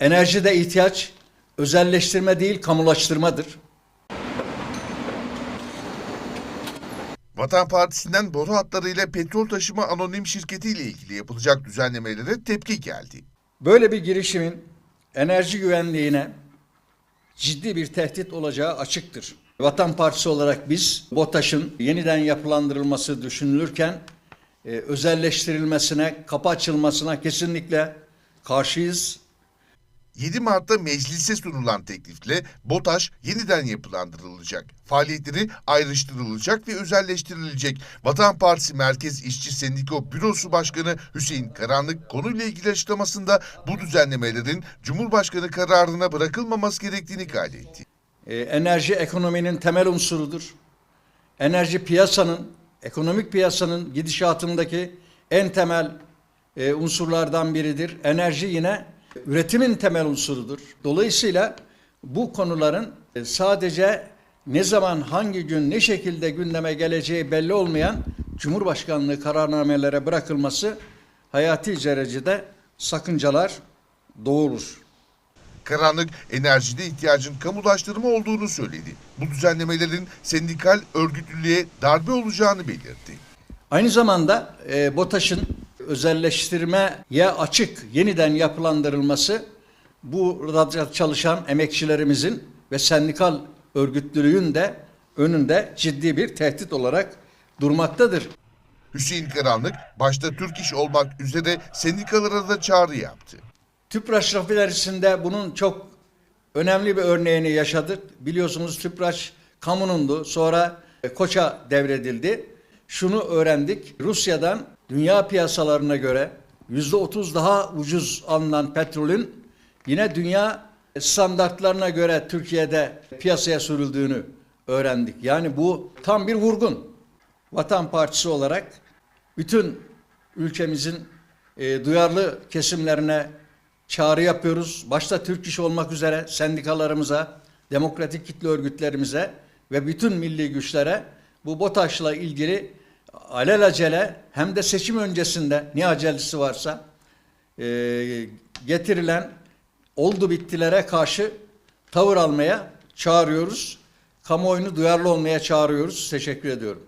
Enerjide ihtiyaç özelleştirme değil kamulaştırmadır. Vatan Partisi'nden boru hatlarıyla petrol taşıma anonim şirketi ile ilgili yapılacak düzenlemelere tepki geldi. Böyle bir girişimin enerji güvenliğine ciddi bir tehdit olacağı açıktır. Vatan Partisi olarak biz BOTAŞ'ın yeniden yapılandırılması düşünülürken e, özelleştirilmesine, kapı açılmasına kesinlikle karşıyız. 7 Mart'ta meclise sunulan teklifle BOTAŞ yeniden yapılandırılacak. Faaliyetleri ayrıştırılacak ve özelleştirilecek. Vatan Partisi Merkez İşçi Sendiko Bürosu Başkanı Hüseyin Karanlık konuyla ilgili açıklamasında bu düzenlemelerin Cumhurbaşkanı kararına bırakılmaması gerektiğini kaydetti. E, enerji ekonominin temel unsurudur. Enerji piyasanın, ekonomik piyasanın gidişatındaki en temel e, unsurlardan biridir. Enerji yine üretimin temel unsurudur. Dolayısıyla bu konuların e, sadece ne zaman, hangi gün, ne şekilde gündeme geleceği belli olmayan Cumhurbaşkanlığı kararnamelere bırakılması hayati derecede sakıncalar doğurur. Karanlık enerjide ihtiyacın kamulaştırma olduğunu söyledi. Bu düzenlemelerin sendikal örgütlülüğe darbe olacağını belirtti. Aynı zamanda e, BOTAŞ'ın özelleştirmeye açık yeniden yapılandırılması burada çalışan emekçilerimizin ve sendikal örgütlülüğün de önünde ciddi bir tehdit olarak durmaktadır. Hüseyin Karanlık başta Türk İş olmak üzere sendikalara da çağrı yaptı. Tüpraş rafinerisinde bunun çok önemli bir örneğini yaşadık. Biliyorsunuz Tüpraş kamunundu. Sonra Koç'a devredildi. Şunu öğrendik. Rusya'dan dünya piyasalarına göre yüzde otuz daha ucuz alınan petrolün yine dünya standartlarına göre Türkiye'de piyasaya sürüldüğünü öğrendik. Yani bu tam bir vurgun. Vatan Partisi olarak bütün ülkemizin e, duyarlı kesimlerine çağrı yapıyoruz. Başta Türk İş olmak üzere sendikalarımıza, demokratik kitle örgütlerimize ve bütün milli güçlere bu BOTAŞ'la ilgili alelacele hem de seçim öncesinde ne acelesi varsa e, getirilen oldu bittilere karşı tavır almaya çağırıyoruz. Kamuoyunu duyarlı olmaya çağırıyoruz. Teşekkür ediyorum.